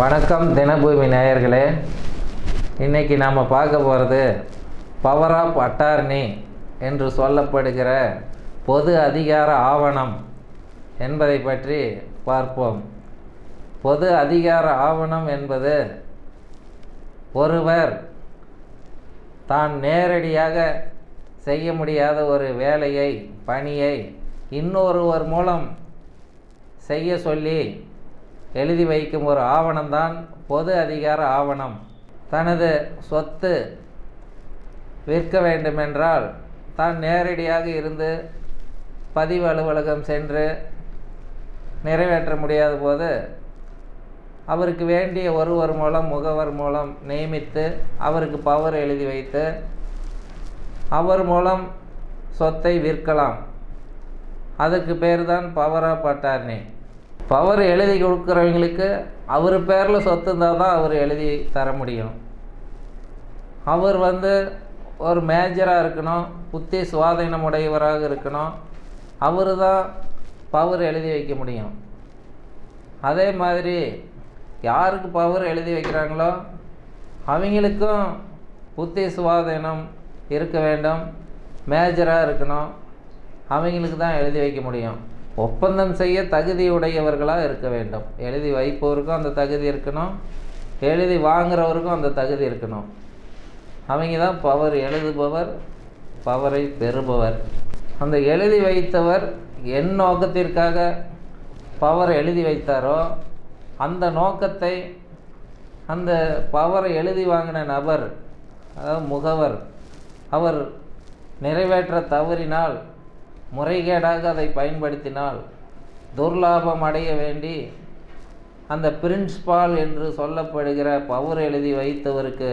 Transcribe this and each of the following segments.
வணக்கம் தினபூமி நேயர்களே. இன்றைக்கி நாம் பார்க்க போகிறது பவர் ஆஃப் அட்டார்னி என்று சொல்லப்படுகிற பொது அதிகார ஆவணம் என்பதை பற்றி பார்ப்போம். பொது அதிகார ஆவணம் என்பது ஒருவர் தான் நேரடியாக செய்ய முடியாத ஒரு வேலையை பணியை இன்னொருவர் மூலம் செய்ய சொல்லி எழுதி வைக்கும் ஒரு ஆவணம்தான் பொது அதிகார ஆவணம். தனது சொத்து விற்க வேண்டுமென்றால் தான் நேரடியாக இருந்து பதிவு அலுவலகம் சென்று நிறைவேற்ற முடியாத போது அவருக்கு வேண்டிய ஒருவர் மூலம் முகவர் மூலம் நியமித்து அவருக்கு பவர் எழுதி வைத்து அவர் மூலம் சொத்தை விற்கலாம். அதுக்கு பேர் தான் பவர் ஆஃப் அட்டார்னி பவர் எழுதி கொடுக்குறவங்களுக்கு அவர் பேரில் சொத்து இருந்தால் தான் அவர் எழுதி தர முடியும். அவர் வந்து ஒரு மேஜராக இருக்கணும் புத்தி சுவாதீனம் உடையவராக இருக்கணும். அவர் தான் பவர் எழுதி வைக்க முடியும். அதே மாதிரி யாருக்கு பவர் எழுதி வைக்கிறாங்களோ அவங்களுக்கும் புத்தி சுவாதீனம் இருக்க வேண்டும். மேஜராக இருக்கணும். அவங்களுக்கு தான் எழுதி வைக்க முடியும். ஒப்பந்தம் செய்ய தகுதியுடையவர்களாக இருக்க வேண்டும். எழுதி வைப்பவருக்கும் அந்த தகுதி இருக்கணும். எழுதி வாங்குறவருக்கும் அந்த தகுதி இருக்கணும். அவங்க தான் பவர் எழுதுபவர் பவரை பெறுபவர். அந்த எழுதி வைத்தவர் என் நோக்கத்திற்காக பவர் எழுதி வைத்தாரோ அந்த நோக்கத்தை அந்த பவரை எழுதி வாங்கின நபர் அதாவது முகவர் அவர் நிறைவேற்ற தவறினால் முறைகேடாக அதை பயன்படுத்தினால் துர்லாபம் அடைய வேண்டி அந்த பிரின்ஸ்பால் என்று சொல்லப்படுகிற பவர் எழுதி வைத்தவருக்கு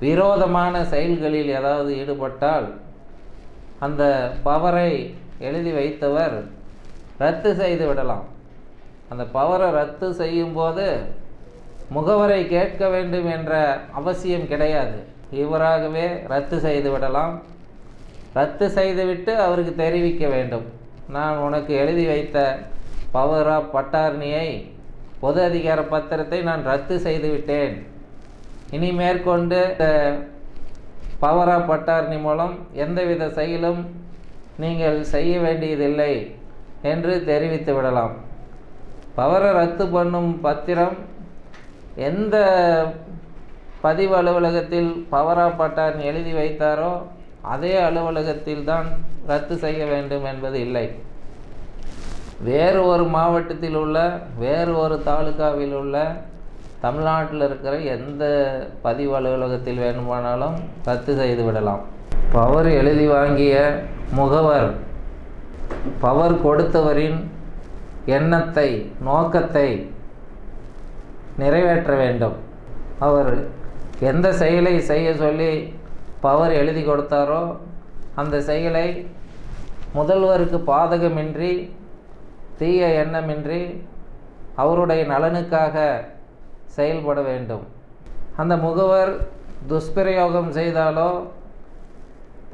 விரோதமான செயல்களில் ஏதாவது ஈடுபட்டால் அந்த பவரை எழுதி வைத்தவர் ரத்து செய்து விடலாம். அந்த பவரை ரத்து செய்யும்போது முகவரை கேட்க வேண்டும் என்ற அவசியம் கிடையாது. இவராகவே ரத்து செய்து விடலாம். ரத்து செய்துவிட்டு அவருக்கு தெரிவிக்க வேண்டும். நான் உனக்கு எழுதி வைத்த பவர் ஆஃப் பட்டார்னியை பொது அதிகார பத்திரத்தை நான் ரத்து செய்துவிட்டேன். இனி மேற்கொண்டு பவர் ஆஃப் பட்டார்னி மூலம் எந்தவித செயலும் நீங்கள் செய்ய வேண்டியதில்லை என்று தெரிவித்து விடலாம். பவரை ரத்து பண்ணும் பத்திரம் எந்த பதிவு அலுவலகத்தில் பவர் ஆஃப் பட்டார்னி எழுதி வைத்தாரோ அதே அலுவலகத்தில் தான் ரத்து செய்ய வேண்டும் என்பது இல்லை. வேறு ஒரு மாவட்டத்தில் உள்ள வேறு ஒரு தாலுகாவில் உள்ள தமிழ்நாட்டில் இருக்கிற எந்த பதிவு அலுவலகத்தில் வேண்டுமானாலும் ரத்து செய்து விடலாம். பவர் எழுதி வாங்கிய முகவர் பவர் கொடுத்தவரின் எண்ணத்தை நோக்கத்தை நிறைவேற்ற வேண்டும். அவர் எந்த செயலை செய்ய சொல்லி பவர் எழுதி கொடுத்தாரோ அந்த செயலை முதல்வருக்கு பாதகமின்றி தீய எண்ணமின்றி அவருடைய நலனுக்காக செயல்பட வேண்டும். அந்த முகவர் துஷ்பிரயோகம் செய்தாலோ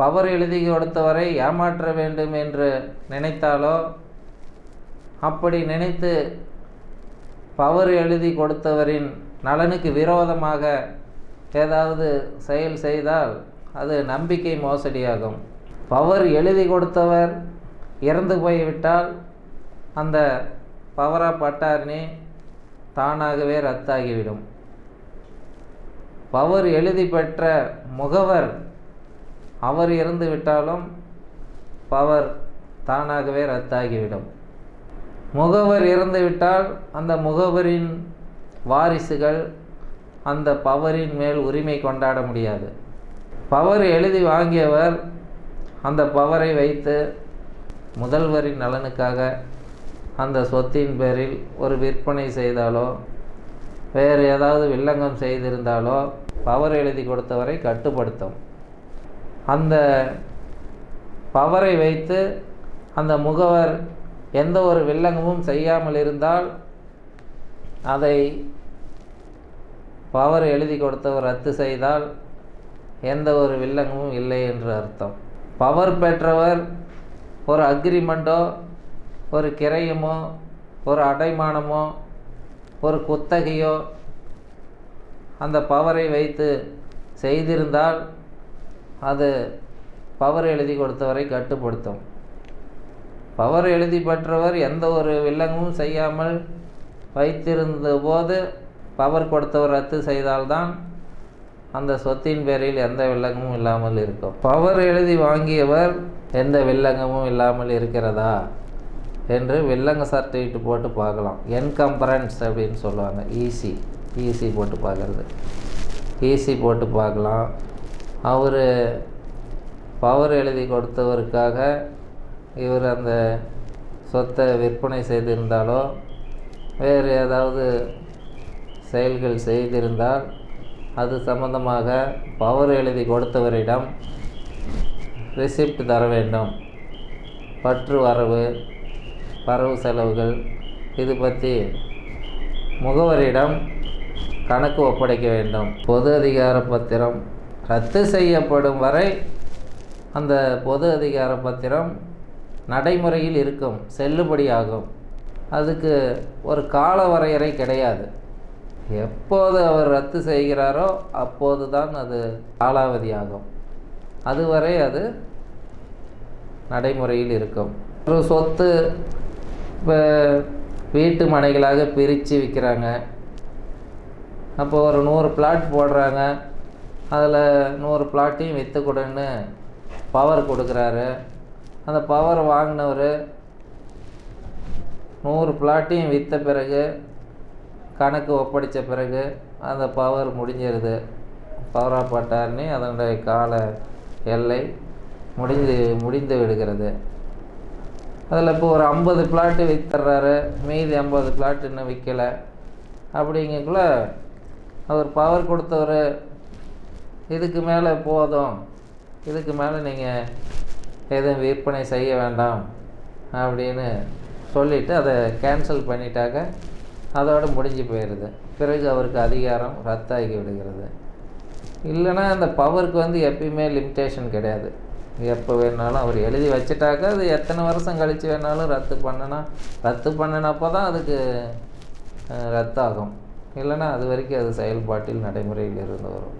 பவர் எழுதி கொடுத்தவரை ஏமாற்ற வேண்டும் என்று நினைத்தாலோ அப்படி நினைத்து பவர் எழுதி கொடுத்தவரின் நலனுக்கு விரோதமாக ஏதாவது செயல் செய்தால் அது நம்பிக்கை மோசடியாகும். பவர் எழுதி கொடுத்தவர் இறந்து போய்விட்டால் அந்த பவரா பட்டார்னி தானாகவே ரத்தாகிவிடும். பவர் எழுதி பெற்ற முகவர் அவர் இறந்து விட்டாலும் பவர் தானாகவே ரத்தாகிவிடும். முகவர் இறந்துவிட்டால் அந்த முகவரின் வாரிசுகள் அந்த பவரின் மேல் உரிமை கொண்டாட முடியாது. பவர் எழுதி வாங்கியவர் அந்த பவரை வைத்து முதல்வரின் நலனுக்காக அந்த சொத்தின் பேரில் ஒரு விற்பனை செய்தாலோ வேறு ஏதாவது வில்லங்கம் செய்திருந்தாலோ பவர் எழுதி கொடுத்தவரை கட்டுப்படுத்தும். அந்த பவரை வைத்து அந்த முகவர் எந்த ஒரு வில்லங்கமும் செய்யாமல் இருந்தால் அதை பவர் எழுதி கொடுத்தவர் ரத்து செய்தால் எந்த ஒரு வில்லங்கமும் இல்லை என்று அர்த்தம். பவர் பெற்றவர் ஒரு அக்ரிமெண்ட்டோ ஒரு கிரயமோ ஒரு அடைமானமோ ஒரு குத்தகையோ அந்த பவரை வைத்து செய்திருந்தால் அது பவர் எழுதி கொடுத்தவரை கட்டுப்படுத்தும். பவர் எழுதி பெற்றவர் எந்த ஒரு வில்லங்கமும் செய்யாமல் வைத்திருந்த போது பவர் கொடுத்தவர் ரத்து செய்தால்தான் அந்த சொத்தின் பேரில் எந்த வில்லங்கமும் இல்லாமல் இருக்கும். பவர் எழுதி வாங்கியவர் எந்த வில்லங்கமும் இல்லாமல் இருக்கிறதா? என்று வில்லங்க சர்டிஃபிகேட் போட்டு பார்க்கலாம். என்கம்பரன்ஸ் அப்படின்னு சொல்லுவாங்க. ஈசி ஈசி போட்டு பார்க்குறது. ஈசி போட்டு பார்க்கலாம். அவர் பவர் எழுதி கொடுத்தவருக்காக இவர் அந்த சொத்தை விற்பனை செய்திருந்தாலோ வேறு ஏதாவது செயல்கள் செய்திருந்தால் அது சம்பந்தமாக பவர் எழுதி கொடுத்தவரிடம் ரிசிப்ட் தர வேண்டும். பற்று வரவு வரவு செலவுகள் இது பற்றி முகவரிடம் கணக்கு ஒப்படைக்க வேண்டும். பொது அதிகார பத்திரம் ரத்து செய்யப்படும் வரை அந்த பொது அதிகார பத்திரம் நடைமுறையில் இருக்கும் செல்லுபடியாகும். அதுக்கு ஒரு கால வரையறை கிடையாது. எப்போது அவர் ரத்து செய்கிறாரோ அப்போது தான் அது காலாவதியாகும். அதுவரை அது நடைமுறையில் இருக்கும். ஒரு சொத்து இப்போ வீட்டு மனைகளாக பிரித்து விற்கிறாங்க அப்போ ஒரு நூறு பிளாட் போடுறாங்க. அதில் நூறு பிளாட்டையும் விற்றுக்கூடன்னு பவர் கொடுக்குறாரு. அந்த பவர் வாங்கினவர் நூறு பிளாட்டையும் விற்ற பிறகு கணக்கு ஒப்படைத்த பிறகு அந்த பவர் முடிஞ்சிருது. பவராக பட்டார்னு அதனுடைய கால எல்லை முடிந்து முடிந்து விடுகிறது. அதில் இப்போ ஒரு ஐம்பது பிளாட்டு விற்றுறாரு மீதி ஐம்பது பிளாட் இன்னும் விற்கலை அப்படிங்கக்குள்ள அவர் பவர் கொடுத்தவர் இதுக்கு மேலே போதும். இதுக்கு மேலே நீங்கள் எதுவும் விற்பனை செய்ய வேண்டாம் அப்படின்னு சொல்லிவிட்டு அதை கேன்சல் பண்ணிட்டாக்க அதோடு முடிஞ்சு போயிடுது பிறகு அவருக்கு அதிகாரம் ரத்தாகி விடுகிறது. இல்லைன்னா அந்த பவருக்கு வந்து எப்பயுமே லிமிட்டேஷன் கிடையாது. எப்போ வேணாலும் அவர் எழுதி வச்சுட்டாக்கா அது எத்தனை வருஷம் கழித்து வேணாலும் ரத்து பண்ணனா ரத்து பண்ணினப்போ தான் அதுக்கு ரத்தாகும். இல்லைன்னா அது வரைக்கும் அது செயல்பாட்டில் நடைமுறையில் இருந்து வரும்.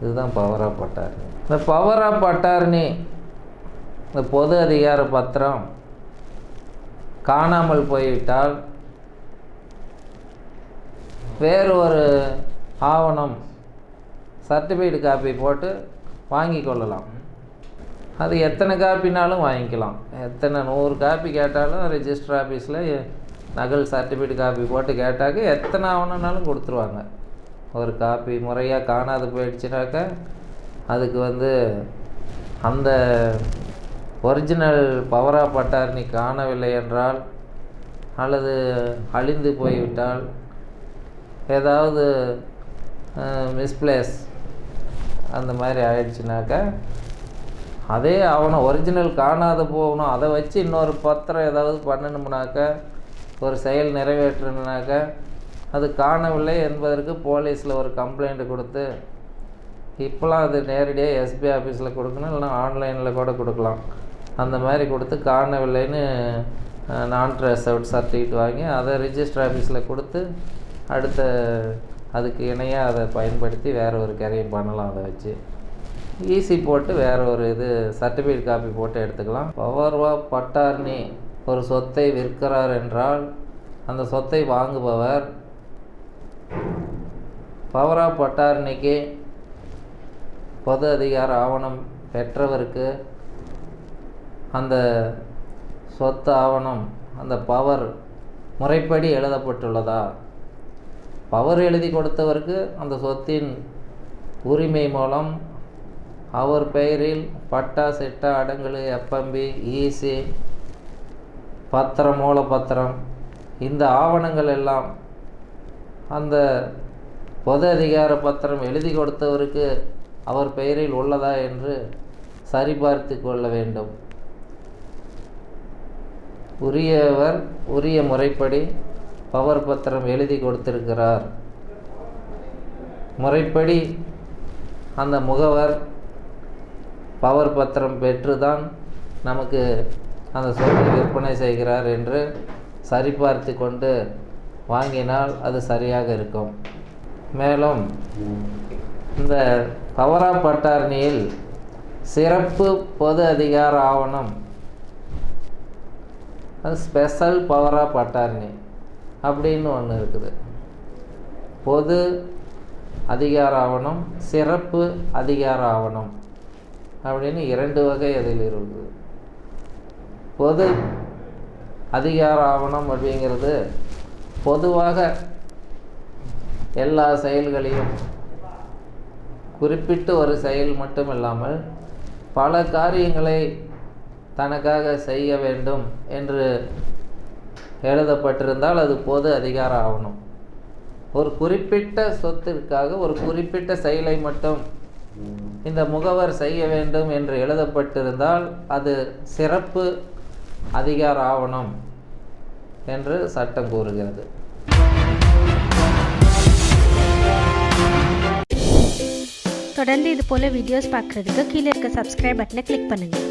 இதுதான் பவர் ஆஃப் பட்டார்னி இந்த பவர் ஆஃப் பட்டார்னி இந்த பொது அதிகார பத்திரம் காணாமல் போய்விட்டால் வேறு ஒரு ஆவணம் சர்டிஃபிகேட் காப்பி போட்டு வாங்கி கொள்ளலாம். அது எத்தனை காப்பினாலும் வாங்கிக்கலாம். எத்தனை நூறு காப்பி கேட்டாலும் ரெஜிஸ்டர் ஆஃபீஸில் நகல் சர்டிஃபிகேட் காப்பி போட்டு கேட்டாக்க எத்தனை ஆவணம்னாலும் கொடுத்துருவாங்க. ஒரு காப்பி முறையாக காணாது போயிடுச்சுனாக்க அதுக்கு வந்து அந்த ஒரிஜினல் பவரா பட்டார்னி காணவில்லை என்றால் அல்லது அழிந்து போய்விட்டால் ஏதாவது மிஸ்பிளேஸ் அந்த மாதிரி ஆயிடுச்சுனாக்கா அதே ஆவணம் ஒரிஜினல் காணாத போகணும். அதை வச்சு இன்னொரு பத்திரம் ஏதாவது பண்ணணும்னாக்க ஒரு செயல் நிறைவேற்றணுனாக்க அது காணவில்லை என்பதற்கு போலீஸில் ஒரு கம்ப்ளைண்ட் கொடுத்து இப்போலாம் அது நேரடியாக எஸ்பி ஆஃபீஸில் கொடுக்கணும் இல்லைனா ஆன்லைனில் கூட கொடுக்கலாம். அந்த மாதிரி கொடுத்து காணவில்லைன்னு நான் ட்ரெஸ் அவுட் சர்டிஃபிகேட் வாங்கி அதை ரிஜிஸ்டர் ஆஃபீஸில் கொடுத்து அடுத்த அதுக்கு இணையாக அதை பயன்படுத்தி வேறு ஒரு கரையும் பண்ணலாம் அதை வச்சு ஈஸி போட்டு வேறு ஒரு இது சர்டிஃபிகேட் காப்பி போட்டு எடுத்துக்கலாம். பவர்வா பட்டார்னி ஒரு சொத்தை விற்கிறார் என்றால் அந்த சொத்தை வாங்குபவர் பவரா பட்டார்னிக்கு பொது அதிகார ஆவணம் பெற்றவருக்கு அந்த சொத்து ஆவணம் அந்த பவர் முறைப்படி எழுதப்பட்டுள்ளதா? பவர் எழுதி கொடுத்தவருக்கு அந்த சொத்தின் உரிமை மூலம் அவர் பெயரில் பட்டா சிட்டா அடங்கல் எப்பம்பி ஈசி பத்திரம் மூலப்பத்திரம் இந்த ஆவணங்கள் எல்லாம் அந்த பொது அதிகார பத்திரம் எழுதி கொடுத்தவருக்கு அவர் பெயரில் உள்ளதா என்று சரிபார்த்து கொள்ள வேண்டும். உரியவர் உரிய முறைப்படி பவர் பத்திரம் எழுதி கொடுத்திருக்கிறார். முறைப்படி அந்த முகவர் பவர் பத்திரம் பெற்று தான் நமக்கு அந்த சொத்தை விற்பனை செய்கிறார் என்று சரிபார்த்து கொண்டு வாங்கினால் அது சரியாக இருக்கும். மேலும் இந்த பவரா பட்டாரணியில் சிறப்பு பொது அதிகார ஆவணம். ஸ்பெஷல் பவரா பட்டாரணி அப்படின்னு ஒன்று இருக்குது. பொது அதிகார ஆவணம் சிறப்பு அதிகார ஆவணம் அப்படின்னு இரண்டு வகை அதில் இருக்குது. பொது அதிகார ஆவணம் அப்படிங்கிறது பொதுவாக எல்லா செயல்களையும் குறிப்பிட்டு ஒரு செயல் மட்டும் இல்லாமல் பல காரியங்களை தனக்காக செய்ய வேண்டும் என்று எழுதப்பட்டிருந்தால் அது பொது அதிகாரம் ஆகணும். ஒரு குறிப்பிட்ட சொத்திற்காக ஒரு குறிப்பிட்ட செயலை மட்டும் இந்த முகவர் செய்ய வேண்டும் என்று எழுதப்பட்டிருந்தால் அது சிறப்பு அதிகார ஆவணம் என்று சட்டம் கூறுகிறது. தொடர்ந்து இது போல் வீடியோஸ் பார்க்குறதுக்கு கீழே இருக்க சப்ஸ்கிரைப் பட்டனை கிளிக் பண்ணுங்கள்